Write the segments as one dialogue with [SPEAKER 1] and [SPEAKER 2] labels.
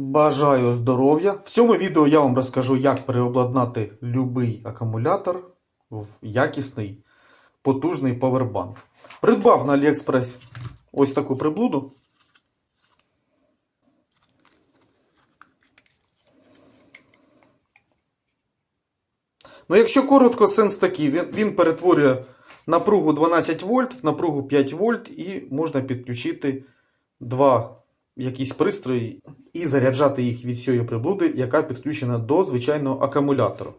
[SPEAKER 1] Бажаю здоров'я. В цьому відео я вам розкажу, як переобладнати будь-який акумулятор в якісний потужний повербанк. Придбав на AliExpress ось таку приблуду. Ну, якщо коротко, сенс такий, він, він перетворює напругу 12 вольт в напругу 5 вольт і можна підключити два якісь пристрої і заряджати їх від цієї приблуди, яка підключена до звичайного акумулятора.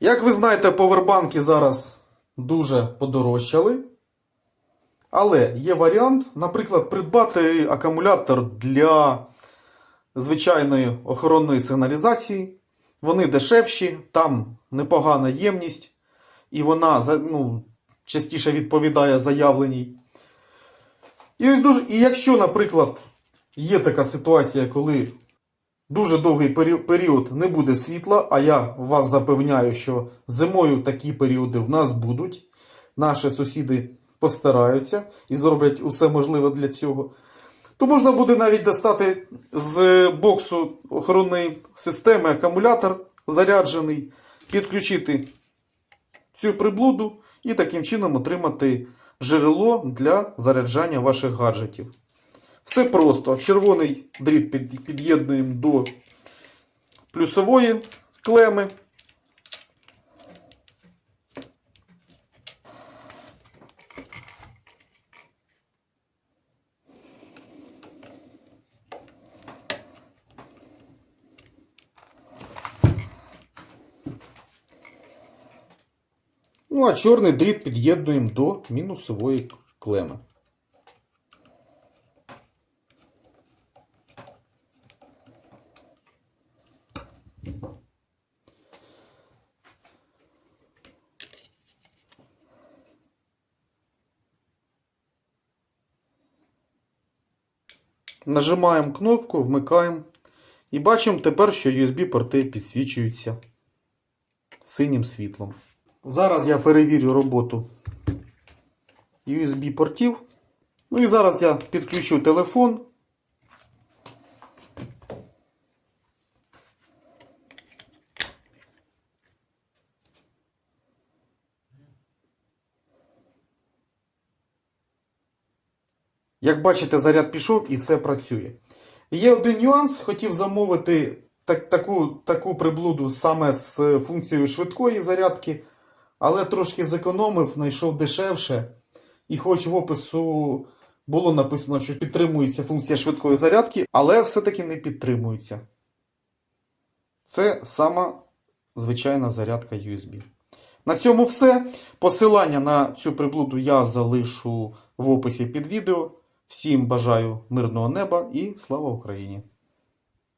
[SPEAKER 1] Як ви знаєте, повербанки зараз дуже подорожчали. Але є варіант, наприклад, придбати акумулятор для звичайної охоронної сигналізації. Вони дешевші, там непогана ємність, і вона ну, частіше відповідає заявленій. І, ось дуже, і якщо, наприклад, є така ситуація, коли дуже довгий період не буде світла, а я вас запевняю, що зимою такі періоди в нас будуть, наші сусіди постараються і зроблять усе можливе для цього, то можна буде навіть достати з боксу охоронної системи акумулятор заряджений, підключити цю приблуду і таким чином отримати джерело для заряджання ваших гаджетів. Все просто. Червоний дріт під'єднуємо до плюсової клеми. Ну, а чорний дріт під'єднуємо до мінусової клеми. Нажимаємо кнопку, вмикаємо. І бачимо тепер, що USB-порти підсвічуються синім світлом. Зараз я перевірю роботу USB-портів. Ну і зараз я підключу телефон. Як бачите, заряд пішов і все працює. Є один нюанс, хотів замовити так, таку, таку приблуду саме з функцією швидкої зарядки, але трошки зекономив, знайшов дешевше. І хоч в опису було написано, що підтримується функція швидкої зарядки, але все-таки не підтримується. Це сама звичайна зарядка USB. На цьому все. Посилання на цю приблуду я залишу в описі під відео. Всім бажаю мирного неба і слава Україні!